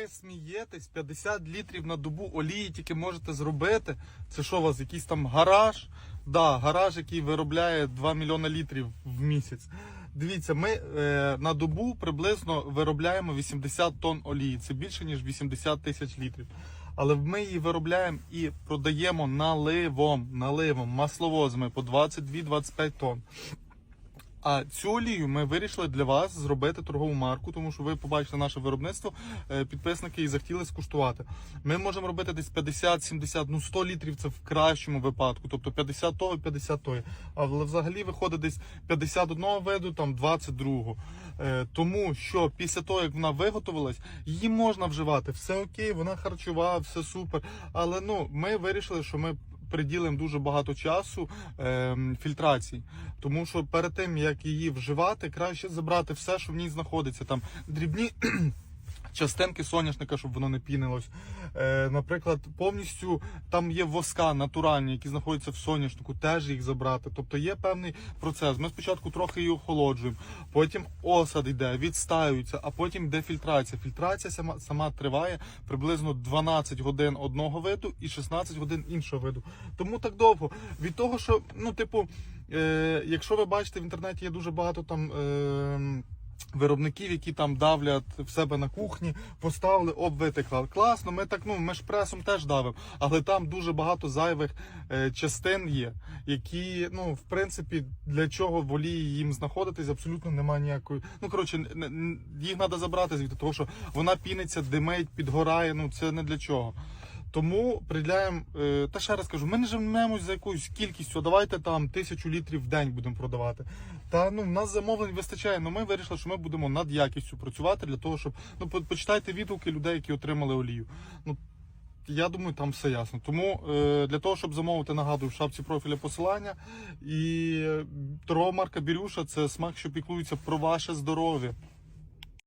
Ви смієтесь, 50 літрів на добу олії тільки можете зробити. Це що у вас, якийсь там гараж? Да, гараж, який виробляє 2 мільйони літрів в місяць. Дивіться, ми е, на добу приблизно виробляємо 80 тонн олії. Це більше ніж 80 тисяч літрів. Але ми її виробляємо і продаємо наливом, наливом, масловозами по 22-25 тонн. А цю олію ми вирішили для вас зробити торгову марку, тому що ви побачили наше виробництво, е, підписники і захотіли скуштувати. Ми можемо робити десь 50, 70, ну 100 літрів це в кращому випадку, тобто 50 того, 50 тої. Але взагалі виходить десь 51 виду, там 22. Е, Тому що після того, як вона виготовилась, її можна вживати. Все окей, вона харчова, все супер. Але ну ми вирішили, що ми приділимо дуже багато часу е, фільтрації. Тому що перед тим як її вживати, краще забрати все, що в ній знаходиться. Там дрібні. Частинки соняшника, щоб воно не пінилось. Е, наприклад, повністю там є воска натуральні, які знаходяться в соняшнику, теж їх забрати. Тобто є певний процес. Ми спочатку трохи її охолоджуємо, потім осад йде, відстаюється, а потім йде фільтрація. Фільтрація сама, сама триває приблизно 12 годин одного виду і 16 годин іншого виду. Тому так довго. Від того, що, ну, типу, е, якщо ви бачите в інтернеті, є дуже багато там. Е, Виробників, які там давлять в себе на кухні, поставили, об витекла. Класно, ми так, ну ми ж пресом теж давимо, але там дуже багато зайвих е, частин є, які, ну, в принципі, для чого в їм знаходитись, абсолютно немає ніякої. Ну, коротше, їх треба забрати звідти, тому що вона піниться, димить, підгорає, ну це не для чого. Тому приділяємо, е, та ще раз кажу, ми не живемось за якоюсь кількістю, давайте там тисячу літрів в день будемо продавати. Та ну в нас замовлень вистачає. але ми вирішили, що ми будемо над якістю працювати для того, щоб ну почитайте відгуки людей, які отримали олію. Ну я думаю, там все ясно. Тому е, для того, щоб замовити, нагадую, в шапці профіля посилання. І е, торгова марка Бірюша це смак, що піклується про ваше здоров'я.